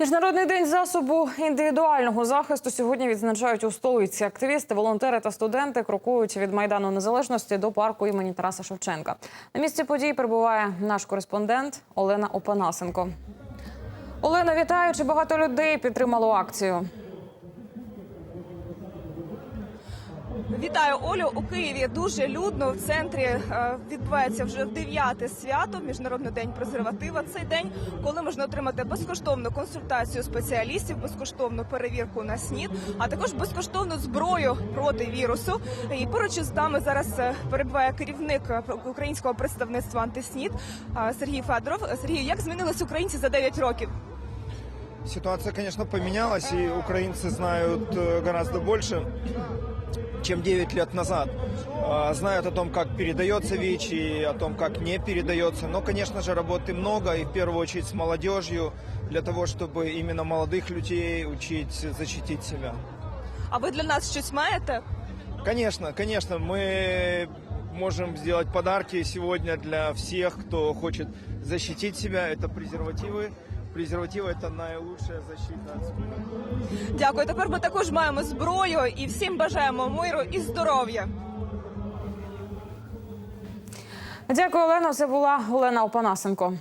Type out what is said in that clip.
Міжнародний день засобу індивідуального захисту сьогодні відзначають у столиці. Активісти, волонтери та студенти крокують від майдану незалежності до парку імені Тараса Шевченка. На місці подій прибуває наш кореспондент Олена Опанасенко. Олена, вітаю! Чи багато людей підтримало акцію? Вітаю Олю у Києві. Дуже людно в центрі е, відбувається вже дев'яте свято Міжнародний день презерватива. Цей день, коли можна отримати безкоштовну консультацію спеціалістів, безкоштовну перевірку на СНІД, а також безкоштовну зброю проти вірусу. І поруч із нами зараз е, перебуває керівник е, українського представництва антиснід Сергій Федоров. Сергій, як змінились українці за 9 років? Ситуация, конечно, поменялась, и украинцы знают э, гораздо больше, чем 9 лет назад. А, Знают о том, как передается ВИЧ и о том, как не передается. Но, конечно же, работы много, и в первую очередь с молодежью, для того, чтобы именно молодых людей учить защитить себя. А ви для нас щось маєте? Конечно, конечно, мы можем сделать подарки сегодня для всех, кто хочет защитить себя. Это презервативы. Презервативы – это наилучшая защита от СПИДа. Дякую. Тепер ми також маємо зброю і всім бажаємо миру і здоров'я. Дякую, Олено. Це була Олена Опанасенко.